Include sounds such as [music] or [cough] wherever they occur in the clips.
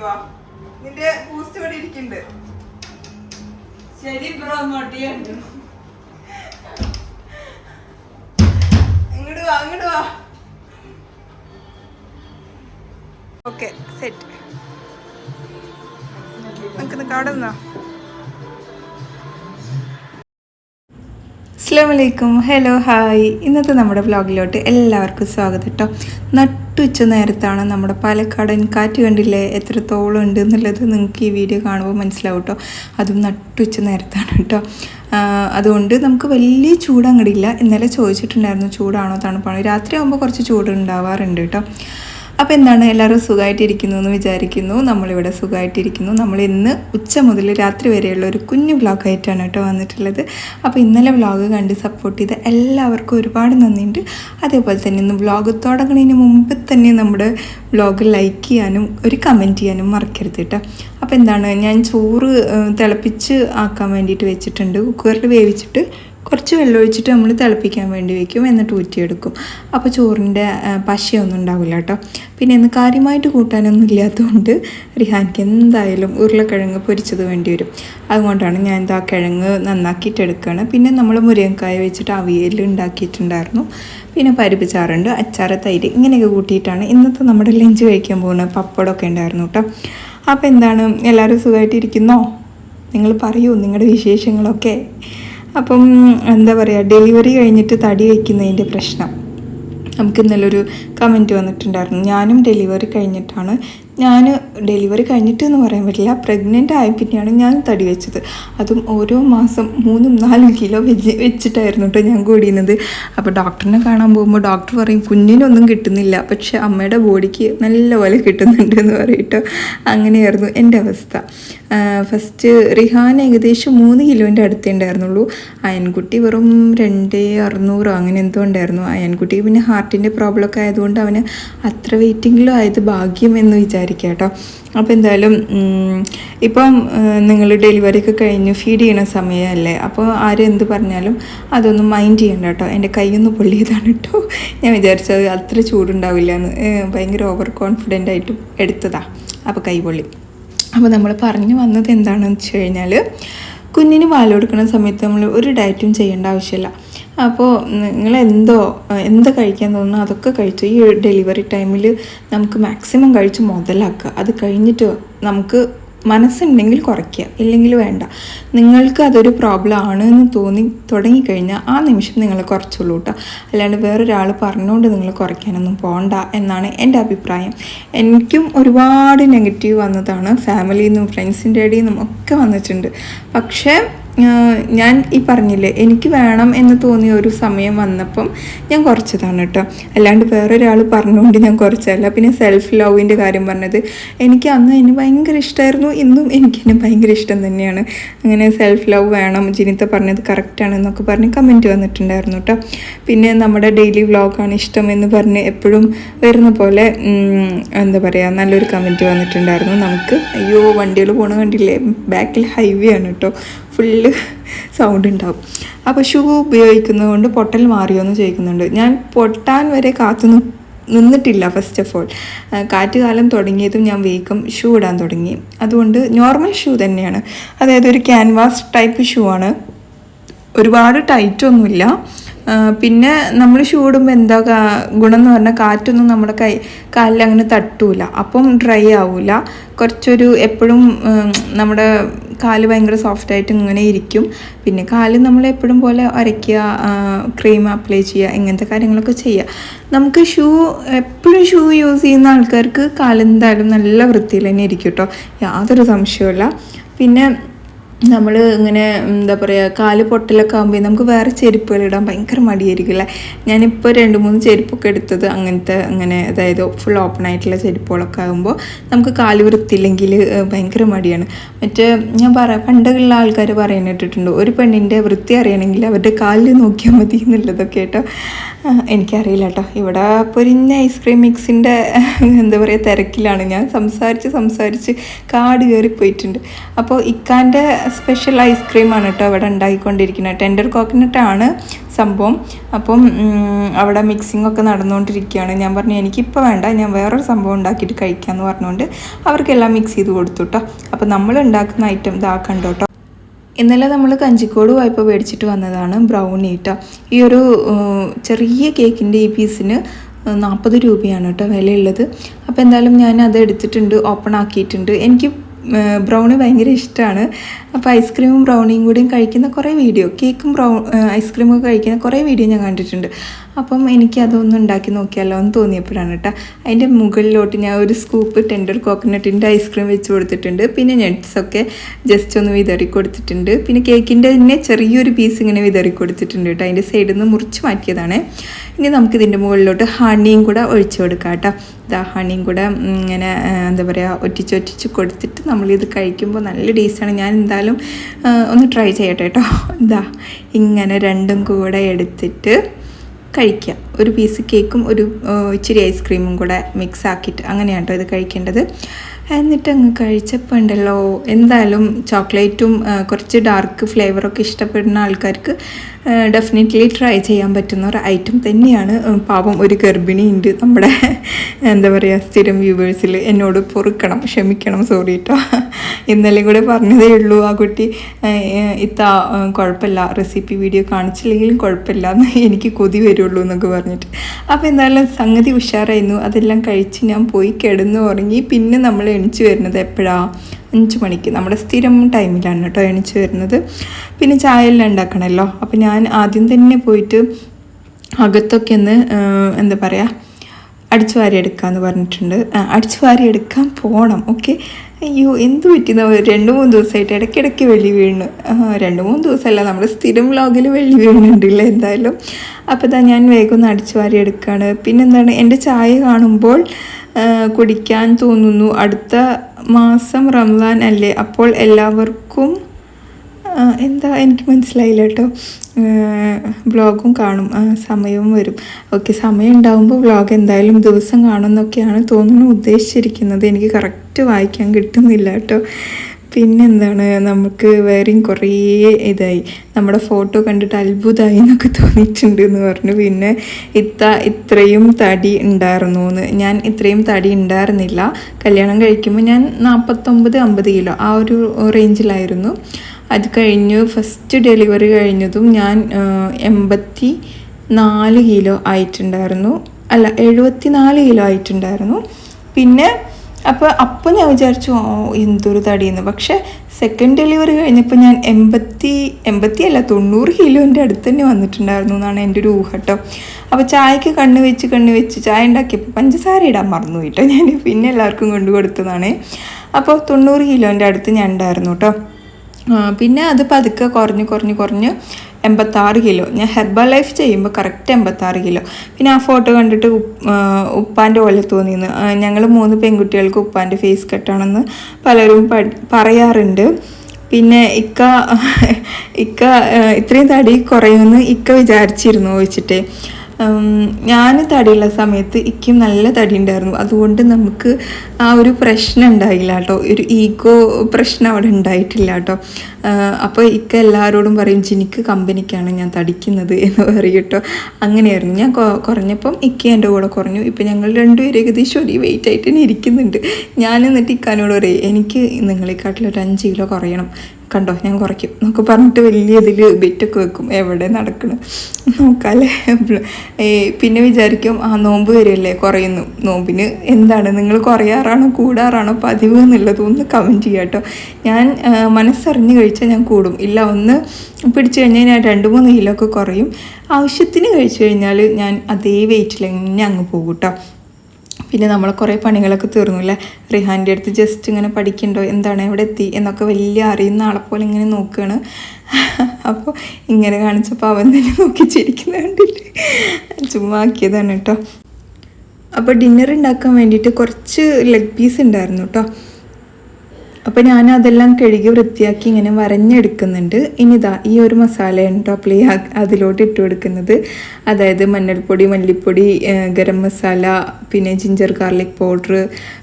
വാ. നിന്റെ ബൂസ്റ്റ് ഇവിടെ ഇരിക്കുന്നുണ്ട് ശരി ബ്രോ ഇങ്ങോട്ട് വാ അങ്ങോട്ട് വാ. ഓക്കെ സെറ്റ് നമുക്ക് നിൽക്കാം അവിടെ നിന്നോ അസ്ലാമലൈക്കും ഹലോ ഹായ് ഇന്നത്തെ നമ്മുടെ വ്ലോഗിലോട്ട് എല്ലാവർക്കും സ്വാഗതം കേട്ടോ നട്ടുച്ച നേരത്താണ് നമ്മുടെ പാലക്കാടൻ കാറ്റ് കണ്ടില്ലേ? എത്രത്തോളം ഉണ്ട് എന്നുള്ളത് നിങ്ങൾക്ക് ഈ വീഡിയോ കാണുമ്പോൾ മനസ്സിലാവും കേട്ടോ അതും നട്ടുച്ച നേരത്താണ് കേട്ടോ അതുകൊണ്ട് നമുക്ക് വലിയ ചൂട് അങ്ങടില്ല ഇന്നലെ ചോദിച്ചിട്ടുണ്ടായിരുന്നു ചൂടാണോ തണുപ്പാണോ. രാത്രി ആകുമ്പോൾ കുറച്ച് ചൂട് ഉണ്ടാവാറുണ്ട് കേട്ടോ അപ്പോൾ എന്താണ് എല്ലാവരും സുഖമായിട്ടിരിക്കുന്നു എന്ന് വിചാരിക്കുന്നു. നമ്മളിവിടെ സുഖമായിട്ടിരിക്കുന്നു നമ്മൾ ഇന്ന് ഉച്ച മുതൽ രാത്രി വരെയുള്ള ഒരു കുഞ്ഞു വ്ളോഗായിട്ടാണ് കേട്ടോ വന്നിട്ടുള്ളത്. അപ്പോൾ ഇന്നലെ വ്ളോഗ് കണ്ട് സപ്പോർട്ട് ചെയ്ത എല്ലാവർക്കും ഒരുപാട് നന്ദിയുണ്ട്. അതേപോലെ തന്നെ ഇന്ന് വ്ളോഗ് തുടങ്ങുന്നതിന് മുമ്പ് തന്നെ നമ്മുടെ വ്ളോഗ് ലൈക്ക് ചെയ്യാനും ഒരു കമന്റ് ചെയ്യാനും മറക്കരുത് കേട്ടോ. അപ്പോൾ എന്താണ് ഞാൻ ചോറ് തിളപ്പിച്ച് ആക്കാൻ വേണ്ടിയിട്ട് വെച്ചിട്ടുണ്ട്. കുക്കറിൽ വേവിച്ചിട്ട് കുറച്ച് വെള്ളം ഒഴിച്ചിട്ട് നമ്മൾ തിളപ്പിക്കാൻ വേണ്ടി വെക്കും എന്നിട്ട് ഊറ്റിയെടുക്കും. അപ്പോൾ ചോറിന്റെ പശയൊന്നും ഉണ്ടാവില്ല കേട്ടോ. പിന്നെ ഇന്ന് കാര്യമായിട്ട് കൂട്ടാനൊന്നും ഇല്ലാത്തതുകൊണ്ട് റിഹാൻക്ക് എന്തായാലും ഉരുളക്കിഴങ്ങ് പൊരിച്ചത് വേണ്ടി വരും. അതുകൊണ്ടാണ് ഞാൻ എന്താ കിഴങ്ങ് നന്നാക്കിയിട്ട് എടുക്കുകയാണ് പിന്നെ നമ്മൾ മുരിങ്ങക്കായ വെച്ചിട്ട് അവിയൽ ഉണ്ടാക്കിയിട്ടുണ്ടായിരുന്നു. പിന്നെ പരിപ്പ് ചാറുണ്ട് അച്ചാറ് തൈര് ഇങ്ങനെയൊക്കെ കൂട്ടിയിട്ടാണ് ഇന്നത്തെ നമ്മുടെ ലഞ്ച് കഴിക്കാൻ പോകുന്നത് പപ്പടമൊക്കെ ഉണ്ടായിരുന്നു കേട്ടോ. അപ്പോൾ എന്താണ്? എല്ലാവരും സുഖമായിട്ടിരിക്കുന്നോ? നിങ്ങൾ പറയൂ നിങ്ങളുടെ വിശേഷങ്ങളൊക്കെ. അപ്പം എന്താ പറയുക ഡെലിവറി കഴിഞ്ഞിട്ട് തടി വയ്ക്കുന്നതിന്റെ പ്രശ്നം. നമുക്ക് ഇന്നലെ ഒരു കമന്റ് വന്നിട്ടുണ്ടായിരുന്നു. ഞാനും ഡെലിവറി കഴിഞ്ഞിട്ടാണ് ഞാൻ ഡെലിവറി കഴിഞ്ഞിട്ട് എന്ന് പറയാൻ പറ്റില്ല. പ്രഗ്നന്റ് ആയ പിന്നെയാണ് ഞാൻ തടി വെച്ചത്. അതും ഓരോ മാസം മൂന്നും നാലും കിലോ വെച്ച് വെച്ചിട്ടായിരുന്നു കേട്ടോ ഞാൻ കൂടിയുന്നത് അപ്പോൾ ഡോക്ടറിനെ കാണാൻ പോകുമ്പോൾ ഡോക്ടർ പറയും കുഞ്ഞിനൊന്നും കിട്ടുന്നില്ല. പക്ഷെ അമ്മയുടെ ബോഡിക്ക് നല്ലപോലെ കിട്ടുന്നുണ്ട് എന്ന് പറയട്ടോ അങ്ങനെയായിരുന്നു എന്റെ അവസ്ഥ. ഫസ്റ്റ് റിഹാൻ ഏകദേശം മൂന്ന് കിലോന്റെ അടുത്തേ ഉണ്ടായിരുന്നുള്ളൂ. അയൻകുട്ടി വെറും രണ്ട് അറുന്നൂറോ അങ്ങനെ എന്തോ ഉണ്ടായിരുന്നു. അയൻകുട്ടി പിന്നെ ഹാർട്ടിന്റെ പ്രോബ്ലമൊക്കെ ആയതുകൊണ്ട് അവന് അത്ര വെയിറ്റിങ്ങിലും ആയത് ഭാഗ്യം എന്ന് വിചാരിക്കുക കേട്ടോ. അപ്പോൾ എന്തായാലും ഇപ്പം നിങ്ങൾ ഡെലിവറി ഒക്കെ കഴിഞ്ഞ് ഫീഡ് ചെയ്യണ സമയമല്ലേ അപ്പോൾ ആരും എന്ത് പറഞ്ഞാലും അതൊന്നും മൈൻഡ് ചെയ്യണ്ട കേട്ടോ. എന്റെ കൈയൊന്ന് പൊള്ളിയതാണ് കേട്ടോ. ഞാൻ വിചാരിച്ചത് അത്ര ചൂടുണ്ടാവില്ല എന്ന്. ഭയങ്കര ഓവർ കോൺഫിഡന്റ് ആയിട്ട് എടുത്തതാ. അപ്പോൾ കൈ പൊള്ളി. അപ്പോൾ നമ്മൾ പറഞ്ഞു വന്നത് എന്താണെന്ന് വെച്ച് കഴിഞ്ഞാൽ കുഞ്ഞിന് പാൽ കൊടുക്കുന്ന സമയത്ത് നമ്മൾ ഒരു ഡയറ്റും ചെയ്യേണ്ട ആവശ്യമില്ല. അപ്പോൾ നിങ്ങൾ എന്തോ എന്ത് കഴിക്കാൻ തോന്നുന്നു? അതൊക്കെ കഴിച്ചു? ഈ ഡെലിവറി ടൈമിൽ നമുക്ക് മാക്സിമം കഴിച്ച് മുതലാക്കുക. അത് കഴിഞ്ഞിട്ട് നമുക്ക് മനസ്സുണ്ടെങ്കിൽ കുറയ്ക്കുക. ഇല്ലെങ്കിൽ വേണ്ട. നിങ്ങൾക്ക് അതൊരു പ്രോബ്ലം ആണ് എന്ന് തോന്നി തുടങ്ങിക്കഴിഞ്ഞാൽ ആ നിമിഷം നിങ്ങൾ കുറച്ചുള്ളൂ കേട്ടോ അല്ലാണ്ട് വേറൊരാൾ പറഞ്ഞുകൊണ്ട് നിങ്ങൾ കുറയ്ക്കാനൊന്നും പോകണ്ട എന്നാണ് എന്റെ അഭിപ്രായം. എനിക്കും ഒരുപാട് നെഗറ്റീവ് വന്നതാണ്. ഫാമിലിയിൽ നിന്നും ഫ്രണ്ട്സിന്റെ ഇടയിൽ നിന്നും ഒക്കെ വന്നിട്ടുണ്ട്. പക്ഷേ ഞാൻ ഈ പറഞ്ഞില്ലേ എനിക്ക് വേണം എന്ന് തോന്നിയ ഒരു സമയം വന്നപ്പം ഞാൻ കുറച്ചതാണ് കേട്ടോ അല്ലാണ്ട് വേറൊരാൾ പറഞ്ഞുകൊണ്ട് ഞാൻ കുറച്ചല്ല. പിന്നെ സെൽഫ് ലവിന്റെ കാര്യം പറഞ്ഞത് എനിക്ക് അന്ന് എന്നെ ഭയങ്കര ഇഷ്ടമായിരുന്നു ഇന്നും എനിക്ക് എന്നെ ഭയങ്കര ഇഷ്ടം തന്നെയാണ്. അങ്ങനെ സെൽഫ് ലവ് വേണം ജിനിത്ത പറഞ്ഞത് കറക്റ്റാണ് എന്നൊക്കെ പറഞ്ഞ് കമന്റ് വന്നിട്ടുണ്ടായിരുന്നു കേട്ടോ പിന്നെ നമ്മുടെ ഡെയിലി വ്ളോഗാണ് ഇഷ്ടം എന്ന് പറഞ്ഞ് എപ്പോഴും വരുന്ന പോലെ എന്താ പറയുക നല്ലൊരു കമന്റ് വന്നിട്ടുണ്ടായിരുന്നു. നമുക്ക് അയ്യോ വണ്ടികൾ പോണ കണ്ടില്ലേ ബാക്കിൽ ഹൈവേ ആണ് കേട്ടോ ഫുള്ള് സൗണ്ട് ഉണ്ടാവും അപ്പോൾ ഷൂ ഉപയോഗിക്കുന്നത് കൊണ്ട് പൊട്ടൽ മാറിയോ എന്ന് ചോദിക്കുന്നുണ്ട്. ഞാൻ പൊട്ടാൻ വരെ കാത്തു നിന്നിട്ടില്ല ഫസ്റ്റ് ഓഫ് ഓൾ കാറ്റ് കാലം തുടങ്ങിയതും ഞാൻ വേഗം ഷൂ ഇടാൻ തുടങ്ങി. അതുകൊണ്ട് നോർമൽ ഷൂ തന്നെയാണ്. അതായത് ഒരു ക്യാൻവാസ് ടൈപ്പ് ഷൂ ആണ്. ഒരുപാട് ടൈറ്റൊന്നുമില്ല പിന്നെ നമ്മൾ ഷൂ ഇടുമ്പോൾ എന്താ ഗുണം എന്ന് പറഞ്ഞാൽ കാറ്റൊന്നും നമ്മുടെ കൈ കാലിൽ അങ്ങനെ തട്ടൂല. അപ്പം ഡ്രൈ ആവില്ല കുറച്ചൊരു എപ്പോഴും നമ്മുടെ കാൽ ഭയങ്കര സോഫ്റ്റായിട്ട് ഇങ്ങനെ ഇരിക്കും. പിന്നെ കാൽ നമ്മൾ എപ്പോഴും പോലെ അരയ്ക്കുക ക്രീം അപ്ലൈ ചെയ്യുക ഇങ്ങനത്തെ കാര്യങ്ങളൊക്കെ ചെയ്യുക. നമുക്ക് ഷൂ എപ്പോഴും ഷൂ യൂസ് ചെയ്യുന്ന ആൾക്കാർക്ക് കാലെന്തായാലും നല്ല വൃത്തിയിൽ തന്നെ ഇരിക്കും കേട്ടോ യാതൊരു സംശയമില്ല പിന്നെ നമ്മൾ ഇങ്ങനെ എന്താ പറയുക കാൽ പൊട്ടലൊക്കെ ആകുമ്പോൾ നമുക്ക് വേറെ ചെരുപ്പുകൾ ഇടാൻ ഭയങ്കര മടിയായിരിക്കും അല്ലേ? ഞാനിപ്പോൾ രണ്ട് മൂന്ന് ചെരുപ്പൊക്കെ എടുത്തത് അങ്ങനത്തെ അങ്ങനെ അതായത് ഫുൾ ഓപ്പൺ ആയിട്ടുള്ള ചെരുപ്പുകളൊക്കെ ആകുമ്പോൾ നമുക്ക് കാൽ വൃത്തിയില്ലെങ്കിൽ ഭയങ്കര മടിയാണ്. മറ്റേ ഞാൻ പറയാം പണ്ടുള്ള ആൾക്കാർ പറയാൻ കേട്ടിട്ടുണ്ട് ഒരു പെണ്ണിന്റെ വൃത്തി അറിയണമെങ്കിൽ അവരുടെ കാലിൽ നോക്കിയാൽ മതി എന്നുള്ളതൊക്കെ കേട്ടോ. എനിക്കറിയില്ല കേട്ടോ. ഇവിടെ പൊരിഞ്ഞ ഐസ്ക്രീം മിക്സിന്റെ എന്താ പറയുക തിരക്കിലാണ്. ഞാൻ സംസാരിച്ച് സംസാരിച്ച് കാട് കയറി പോയിട്ടുണ്ട് അപ്പോൾ ഇക്കാന്റെ സ്പെഷ്യൽ ഐസ്ക്രീമാണ് കേട്ടോ അവിടെ ഉണ്ടായിക്കൊണ്ടിരിക്കുന്നത്. ടെൻഡർ കോക്കനട്ടാണ് സംഭവം. അപ്പം അവിടെ മിക്സിംഗ് ഒക്കെ നടന്നുകൊണ്ടിരിക്കുകയാണ്. ഞാൻ പറഞ്ഞു എനിക്കിപ്പോൾ വേണ്ട ഞാൻ വേറൊരു സംഭവം ഉണ്ടാക്കിയിട്ട് കഴിക്കാമെന്ന് പറഞ്ഞുകൊണ്ട് അവർക്കെല്ലാം മിക്സ് ചെയ്ത് കൊടുത്തു കേട്ടോ അപ്പോൾ നമ്മൾ ഉണ്ടാക്കുന്ന ഐറ്റം ഇതാ കണ്ടോ കേട്ടോ ഇന്നലെ നമ്മൾ കഞ്ചിക്കോട് പോയപ്പോൾ മേടിച്ചിട്ട് വന്നതാണ് ബ്രൗണി കേട്ടോ ഈ ഒരു ചെറിയ കേക്കിന്റെ ഈ പീസിന് നാൽപ്പത് രൂപയാണ് കേട്ടോ വിലയുള്ളത്. അപ്പോൾ എന്തായാലും ഞാൻ അത് എടുത്തിട്ടുണ്ട് ഓപ്പൺ ആക്കിയിട്ടുണ്ട്. എനിക്ക് ബ്രൗണി ഭയങ്കര ഇഷ്ടമാണ് അപ്പോൾ ഐസ്ക്രീമും ബ്രൗണിയും കൂടിയും കഴിക്കുന്ന കുറേ വീഡിയോ കേക്കും ബ്രൗ ഐസ്ക്രീമൊക്കെ കഴിക്കുന്ന കുറേ വീഡിയോ ഞാൻ കണ്ടിട്ടുണ്ട്. അപ്പം എനിക്ക് അതൊന്ന് ഉണ്ടാക്കി നോക്കിയാലോ എന്ന് തോന്നിയപ്പോഴാണ് കേട്ടോ. അതിന്റെ മുകളിലോട്ട് ഞാൻ ഒരു സ്കൂപ്പ് ടെൻഡർ കോക്കനട്ടിന്റെ ഐസ്ക്രീം വെച്ച് കൊടുത്തിട്ടുണ്ട്. പിന്നെ നട്ട്സൊക്കെ ജസ്റ്റ് ഒന്ന് വിതറി കൊടുത്തിട്ടുണ്ട്. പിന്നെ കേക്കിന്റെ തന്നെ ചെറിയൊരു പീസ് ഇങ്ങനെ വിതറി കൊടുത്തിട്ടുണ്ട് കേട്ടോ. അതിന്റെ സൈഡിൽ നിന്ന് മുറിച്ച് മാറ്റിയതാണ്. ഇനി നമുക്ക് ഇതിന്റെ മുകളിലോട്ട് ഹണിയും കൂടെ ഒഴിച്ചു കൊടുക്കാം കേട്ടോ. ഇതാ ഹണിയും കൂടെ ഇങ്ങനെ എന്താ പറയുക ഒറ്റിച്ച് ഒറ്റിച്ച് കൊടുത്തിട്ട് നമ്മളിത് കഴിക്കുമ്പോൾ നല്ല ടേസ്റ്റാണ് ഞാൻ എന്തായാലും ഒന്ന് ട്രൈ ചെയ്യട്ടെ കേട്ടോ. ഇതാ ഇങ്ങനെ രണ്ടും കൂടെ എടുത്തിട്ട് കഴിക്കുക. ഒരു പീസ് കേക്കും ഒരു ഇച്ചിരി ഐസ്ക്രീമും കൂടെ മിക്സ് ആക്കിയിട്ട് അങ്ങനെയാണ് കേട്ടോ ഇത് കഴിക്കേണ്ടത്. എന്നിട്ട് അങ്ങ് കഴിച്ചപ്പോൾ ഉണ്ടല്ലോ എന്തായാലും ചോക്ലേറ്റും കുറച്ച് ഡാർക്ക് ഫ്ലേവറൊക്കെ ഇഷ്ടപ്പെടുന്ന ആൾക്കാർക്ക് ഡെഫിനറ്റ്ലി ട്രൈ ചെയ്യാൻ പറ്റുന്ന ഒരു ഐറ്റം തന്നെയാണ്. പാപം ഒരു ഗർഭിണി ഉണ്ട്. നമ്മുടെ എന്താ പറയുക സ്ഥിരം വ്യൂവേഴ്സിൽ എന്നോട് പൊറുക്കണം ക്ഷമിക്കണം സോറി കേട്ടോ ഇന്നലെയും കൂടെ പറഞ്ഞതേ ഉള്ളൂ ആ കുട്ടി ഇത്ത കുഴപ്പമില്ല റെസിപ്പി വീഡിയോ കാണിച്ചില്ലെങ്കിലും കുഴപ്പമില്ല എന്ന് എനിക്ക് കൊതി വരുള്ളൂ എന്നൊക്കെ പറഞ്ഞിട്ട്. അപ്പോൾ എന്തായാലും സംഗതി ഉഷാറായിരുന്നു. അതെല്ലാം കഴിച്ച് ഞാൻ പോയി കിടന്നു ഉറങ്ങി പിന്നെ നമ്മൾ എണിച്ചു വരുന്നത് എപ്പോഴാണ് അഞ്ച് മണിക്ക്. നമ്മുടെ സ്ഥിരം ടൈമിലാണ് കേട്ടോ എണിച്ച് വരുന്നത്. പിന്നെ ചായ എല്ലാം ഉണ്ടാക്കണമല്ലോ. അപ്പോൾ ഞാൻ ആദ്യം തന്നെ പോയിട്ട് അകത്തൊക്കെ ഒന്ന് എന്താ പറയുക അടിച്ചു വാരി എടുക്കാമെന്ന് പറഞ്ഞിട്ടുണ്ട്. അടിച്ചു വാരി എടുക്കാൻ പോകണം ഓക്കെ. അയ്യോ എന്ത് പറ്റിയെന്ന് രണ്ട് മൂന്ന് ദിവസമായിട്ട് ഇടയ്ക്കിടയ്ക്ക് വെള്ളി വീണ്. രണ്ട് മൂന്ന് ദിവസമല്ല നമ്മൾ സ്ഥിരം വ്ലോഗിൽ വെള്ളി വീണുണ്ടല്ലോ എന്തായാലും. അപ്പോൾ ഇതാ ഞാൻ വേഗം ഒന്ന് അടിച്ചു വാരി എടുക്കുകയാണ് പിന്നെന്താണ് എന്റെ ചായ കാണുമ്പോൾ കുടിക്കാൻ തോന്നുന്നു. അടുത്ത മാസം റംസാൻ അല്ലേ? അപ്പോൾ എല്ലാവർക്കും എന്താ എനിക്ക് മനസ്സിലായില്ല കേട്ടോ. വ്ളോഗും കാണും സമയവും വരും. ഓക്കെ സമയം ഉണ്ടാകുമ്പോൾ വ്ളോഗ് എന്തായാലും ദിവസം കാണുമെന്നൊക്കെയാണ് തോന്നുന്നു ഉദ്ദേശിച്ചിരിക്കുന്നത്. എനിക്ക് കറക്റ്റ് വായിക്കാൻ കിട്ടുന്നില്ല കേട്ടോ. പിന്നെന്താണ്? നമുക്ക് വേറെയും കുറേ ഇതായി. നമ്മുടെ ഫോട്ടോ കണ്ടിട്ട് അത്ഭുതമായി എന്നൊക്കെ തോന്നിയിട്ടുണ്ട് എന്ന് പറഞ്ഞു. പിന്നെ ഇത്ത ഇത്രയും തടി ഉണ്ടായിരുന്നു എന്ന്. ഞാൻ ഇത്രയും തടി ഉണ്ടായിരുന്നില്ല. കല്യാണം കഴിക്കുമ്പോൾ ഞാൻ നാൽപ്പത്തൊമ്പത് അമ്പത് കിലോ ആ ഒരു റേഞ്ചിലായിരുന്നു. അത് കഴിഞ്ഞു ഫസ്റ്റ് ഡെലിവറി കഴിഞ്ഞതും ഞാൻ എൺപത്തി നാല് കിലോ ആയിട്ടുണ്ടായിരുന്നു. അല്ല എഴുപത്തി നാല് കിലോ ആയിട്ടുണ്ടായിരുന്നു. പിന്നെ അപ്പോൾ അപ്പോൾ ഞാൻ വിചാരിച്ചു ഓ എന്തൊരു തടിയെന്ന്. പക്ഷേ സെക്കൻഡ് ഡെലിവറി കഴിഞ്ഞപ്പോൾ ഞാൻ എൺപത്തി എൺപത്തി അല്ല തൊണ്ണൂറ് കിലോന്റെ അടുത്ത് തന്നെ വന്നിട്ടുണ്ടായിരുന്നു എന്നാണ് എന്റെ ഒരു ഊഹട്ടോ. അപ്പോൾ ചായക്ക് കണ്ണ് വെച്ച് കണ്ണ് വെച്ച് ചായ ഉണ്ടാക്കിയപ്പോൾ പഞ്ചസാര ഇടാൻ മറന്നു കേട്ടോ ഞാൻ. പിന്നെ എല്ലാവർക്കും കൊണ്ടു കൊടുത്തതാണ്. അപ്പോൾ തൊണ്ണൂറ് കിലോന്റെ അടുത്ത് ഞാൻ ഉണ്ടായിരുന്നു കേട്ടോ പിന്നെ അത് പതുക്കെ കുറഞ്ഞ് കുറഞ്ഞ് കുറഞ്ഞ് എൺപത്താറ് കിലോ. ഞാൻ ഹെർബൽ ലൈഫ് ചെയ്യുമ്പോൾ കറക്റ്റ് എൺപത്താറ് കിലോ. പിന്നെ ആ ഫോട്ടോ കണ്ടിട്ട് ഉപ്പ്- ഉപ്പാന്റെ പോലെ തോന്നിയെന്ന് ഞങ്ങൾ മൂന്ന് പെൺകുട്ടികൾക്ക് ഉപ്പാന്റെ ഫേസ് കെട്ടാണെന്ന് പലരും പറയാറുണ്ട്. പിന്നെ ഇക്ക ഇക്ക ഇത്രയും തടി കുറയുമെന്ന് ഇക്ക വിചാരിച്ചിരുന്നു വെച്ചിട്ട് ഞാൻ തടിയുള്ള സമയത്ത് ഇക്കും നല്ല തടി ഉണ്ടായിരുന്നു അതുകൊണ്ട് നമുക്ക് ആ ഒരു പ്രശ്നം ഉണ്ടായില്ല കേട്ടോ. ഒരു ഈഗോ പ്രശ്നം അവിടെ ഉണ്ടായിട്ടില്ല കേട്ടോ. അപ്പോൾ ഇക്ക എല്ലാവരോടും പറയും ജിനിക്ക് കമ്പനിക്കാണ് ഞാൻ തടിക്കുന്നത് എന്ന് പറയും കേട്ടോ. അങ്ങനെയായിരുന്നു. ഞാൻ കുറഞ്ഞപ്പം ഇക്ക എന്റെ കൂടെ കുറഞ്ഞു. ഇപ്പം ഞങ്ങൾ രണ്ടുപേരും ഏകദേശം ഒരു വെയിറ്റ് ആയിട്ട് തന്നെ ഇരിക്കുന്നുണ്ട്. ഞാൻ എന്നിട്ട് ഇക്കാനോട് പറയും എനിക്ക് നിങ്ങളെക്കാട്ടിൽ ഒരു അഞ്ച് കിലോ കുറയണം. കണ്ടോ ഞാൻ കുറയ്ക്കും. എന്നൊക്കെ പറഞ്ഞിട്ട് വലിയ ഇതിൽ ബെറ്റൊക്കെ വെക്കും. എവിടെ നടക്കണം? നോക്കാല്ലേ? [laughs] പിന്നെ വിചാരിക്കും ആ നോമ്പ് വരികയല്ലേ കുറയുന്നു. നോമ്പിന് എന്താണ്? നിങ്ങൾ കുറയാറാണോ കൂടാറാണോ പതിവ് എന്നുള്ളത് ഒന്ന് കമന്റ് ചെയ്യാം കേട്ടോ. ഞാൻ മനസ്സറിഞ്ഞ് കഴിച്ചാൽ ഞാൻ കൂടും. ഇല്ല ഒന്ന് പിടിച്ചു കഴിഞ്ഞാൽ ഞാൻ രണ്ട് മൂന്ന് കിലോ ഒക്കെ കുറയും. ആവശ്യത്തിന് കഴിച്ചു കഴിഞ്ഞാൽ ഞാൻ അതേ വെയിറ്റിൽ തന്നെ അങ്ങ് പോകും കേട്ടോ. പിന്നെ നമ്മൾ കുറേ പണികളൊക്കെ തീർന്നു അല്ലേ റിഹാന്റെ അടുത്ത് ജസ്റ്റ് ഇങ്ങനെ പഠിക്കണ്ടോ? എന്താണ് എവിടെ എത്തി? എന്നൊക്കെ വലിയ അറിയുന്ന ആളെ പോലെ ഇങ്ങനെ നോക്കുകയാണ് അപ്പോൾ ഇങ്ങനെ കാണിച്ചപ്പോൾ അവൻ തന്നെ നോക്കി ചിരിക്കുന്ന കണ്ടില്ലേ? ചുമ്മാ ആക്കിയതാണ് കേട്ടോ അപ്പോൾ ഡിന്നർ ഉണ്ടാക്കാൻ വേണ്ടിയിട്ട് കുറച്ച് ലെഗ് പീസ് ഉണ്ടായിരുന്നു കേട്ടോ അപ്പോൾ ഞാൻ അതെല്ലാം കഴുകി വൃത്തിയാക്കി ഇങ്ങനെ വരഞ്ഞെടുക്കുന്നുണ്ട്. ഇനി ഇതാ ഈ ഒരു മസാലയാണ് അപ്ലൈ അതിലോട്ട് ഇട്ട് കൊടുക്കുന്നത്. അതായത് മഞ്ഞൾപ്പൊടി മല്ലിപ്പൊടി ഗരം മസാല പിന്നെ ജിഞ്ചർ ഗാർലിക് പൗഡർ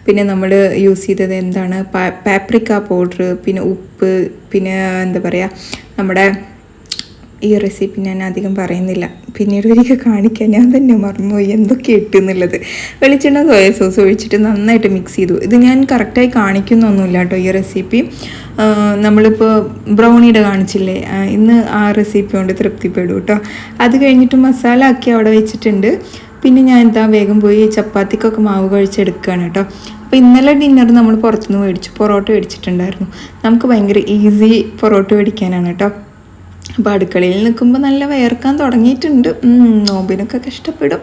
പിന്നെ നമ്മൾ യൂസ് ചെയ്തത് എന്താണ്? പാപ്രിക്ക പൗഡർ പിന്നെ ഉപ്പ് പിന്നെ എന്താ പറയുക നമ്മുടെ ഈ റെസിപ്പി ഞാൻ അധികം പറയുന്നില്ല. പിന്നീട് ഒരിക്കൽ കാണിക്കാൻ ഞാൻ തന്നെ മറന്നുപോയി. എന്തൊക്കെ ഇട്ടു എന്നുള്ളത് വെളിച്ചെണ്ണ സോയ സോസ് ഒഴിച്ചിട്ട് നന്നായിട്ട് മിക്സ് ചെയ്തു. ഇത് ഞാൻ കറക്റ്റായി കാണിക്കുന്നൊന്നുമില്ല കേട്ടോ ഈ റെസിപ്പി നമ്മളിപ്പോൾ ബ്രൗണിയുടെ കാണിച്ചില്ലേ? ഇന്ന് ആ റെസിപ്പി കൊണ്ട് തൃപ്തിപ്പെടും കേട്ടോ. അത് കഴിഞ്ഞിട്ട് മസാല ആക്കി അവിടെ വെച്ചിട്ടുണ്ട്. പിന്നെ ഞാൻ എന്താ വേഗം പോയി ചപ്പാത്തിക്കൊക്കെ മാവ് കഴിച്ചെടുക്കുകയാണ് കേട്ടോ. അപ്പോൾ ഇന്നലെ ഡിന്നർ നമ്മൾ പുറത്തുനിന്ന് മേടിച്ചു പൊറോട്ട മേടിച്ചിട്ടുണ്ടായിരുന്നു. നമുക്ക് ഭയങ്കര ഈസി പൊറോട്ട മേടിക്കാനാണ് കേട്ടോ. അപ്പോൾ അടുക്കളയിൽ നിൽക്കുമ്പോൾ നല്ല വേർക്കാൻ തുടങ്ങിയിട്ടുണ്ട്. നോമ്പിനൊക്കെ കഷ്ടപ്പെടും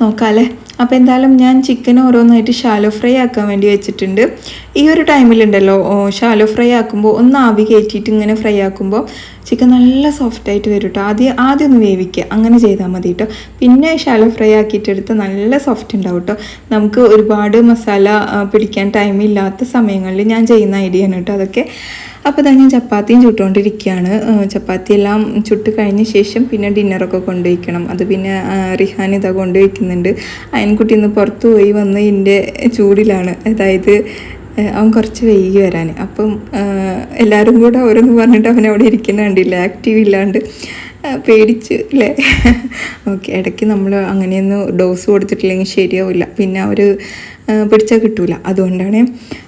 നോക്കാമല്ലേ അപ്പോൾ എന്തായാലും ഞാൻ ചിക്കൻ ഓരോന്നായിട്ട് ഷാലോ ഫ്രൈ ആക്കാൻ വേണ്ടി വെച്ചിട്ടുണ്ട്. ഈ ഒരു ടൈമിലുണ്ടല്ലോ ഷാലോ ഫ്രൈ ആക്കുമ്പോൾ ഒന്ന് ആവി കയറ്റിയിട്ട് ഇങ്ങനെ ഫ്രൈ ആക്കുമ്പോൾ ചിക്കൻ നല്ല സോഫ്റ്റ് ആയിട്ട് വരും കേട്ടോ ആദ്യം ആദ്യം ഒന്ന് വേവിക്കുക അങ്ങനെ ചെയ്താൽ മതി കേട്ടോ പിന്നെ ഷാലോ ഫ്രൈ ആക്കിയിട്ടെടുത്ത് നല്ല സോഫ്റ്റ് ഉണ്ടാവും കേട്ടോ നമുക്ക് ഒരുപാട് മസാല പിടിക്കാൻ ടൈമില്ലാത്ത സമയങ്ങളിൽ ഞാൻ ചെയ്യുന്ന ഐഡിയ ആണ് കേട്ടോ അതൊക്കെ. അപ്പോൾ തന്നെ ഞാൻ ചപ്പാത്തിയും ചുട്ടുകൊണ്ടിരിക്കുകയാണ് ചപ്പാത്തി എല്ലാം ചുട്ട് കഴിഞ്ഞ ശേഷം പിന്നെ ഡിന്നറൊക്കെ കൊണ്ടുവയ്ക്കണം. അത് പിന്നെ റിഹാൻ ഇതാ കൊണ്ടുവയ്ക്കുന്നുണ്ട്. അയൻകുട്ടി ഇന്ന് പുറത്ത് പോയി വന്ന് ഇതിന്റെ ചൂടിലാണ്. അതായത് അവൻ കുറച്ച് വൈകി വരാൻ അപ്പം എല്ലാവരും കൂടെ ഓരോന്ന് പറഞ്ഞിട്ട് അവൻ അവിടെ ഇരിക്കുന്ന കണ്ടില്ല? ആക്റ്റീവ് ഇല്ലാണ്ട് പേടിച്ച് അല്ലേ ഓക്കെ [laughs] ഇടയ്ക്ക് നമ്മൾ അങ്ങനെയൊന്നും ഡോസ് കൊടുത്തിട്ടില്ലെങ്കിൽ ശരിയാവില്ല. പിന്നെ അവർ പിടിച്ചാൽ കിട്ടൂല. അതുകൊണ്ടാണ്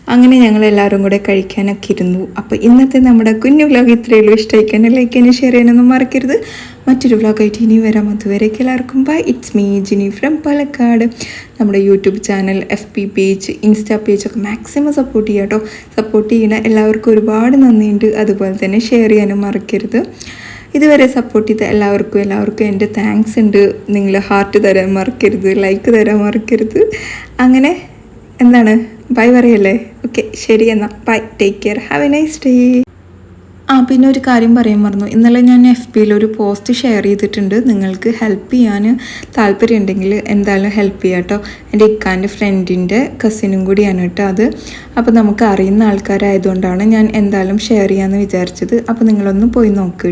അങ്ങനെ ഞങ്ങൾ എല്ലാവരും കൂടെ കഴിക്കാനൊക്കെ ഇരുന്നു. അപ്പോൾ ഇന്നത്തെ നമ്മുടെ കുഞ്ഞു വ്ലോഗ് ഇത്രയേ ഉള്ളൂ ഇഷ്ടമായിക്കാനും ലൈക്ക് ചെയ്യാനും ഷെയർ ചെയ്യാനൊന്നും മറക്കരുത്. മറ്റൊരു വ്ലോഗായിട്ട് ഇനി വരാം. അതുവരേക്ക് എല്ലാവർക്കും bye it's me Jini from Palakkad. നമ്മുടെ YouTube channel F P page insta പേജൊക്കെ maximum support ചെയ്യുക കേട്ടോ. സപ്പോർട്ട് ചെയ്യുന്ന എല്ലാവർക്കും ഒരുപാട് നന്ദിയുണ്ട്. അതുപോലെ തന്നെ ഷെയർ ചെയ്യാനും മറക്കരുത്. ഇതുവരെ സപ്പോർട്ട് ചെയ്ത എല്ലാവർക്കും എല്ലാവർക്കും എന്റെ താങ്ക്സ് ഉണ്ട്. നിങ്ങൾ ഹാർട്ട് തരാൻ മറക്കരുത് ലൈക്ക് തരാൻ മറക്കരുത്. അങ്ങനെ എന്താണ്? ബൈ പറയല്ലേ? ഓക്കെ ശരി എന്നാൽ bye take care have a nice day ആ പിന്നെ ഒരു കാര്യം പറയാൻ മറന്നു. ഇന്നലെ ഞാൻ എഫ് ബിയിൽ ഒരു പോസ്റ്റ് ഷെയർ ചെയ്തിട്ടുണ്ട്. നിങ്ങൾക്ക് ഹെൽപ്പ് ചെയ്യാൻ താല്പര്യം ഉണ്ടെങ്കിൽ എന്തായാലും ഹെൽപ്പ് ചെയ്യാം കേട്ടോ എന്റെ ഇക്കാന്റെ ഫ്രണ്ടിന്റെ കസിനും കൂടിയാണ് കേട്ടോ അത്. അപ്പോൾ നമുക്ക് അറിയുന്ന ആൾക്കാരായതുകൊണ്ടാണ് ഞാൻ എന്തായാലും ഷെയർ ചെയ്യാമെന്ന് വിചാരിച്ചത്. അപ്പോൾ നിങ്ങളൊന്ന് പോയി നോക്ക്.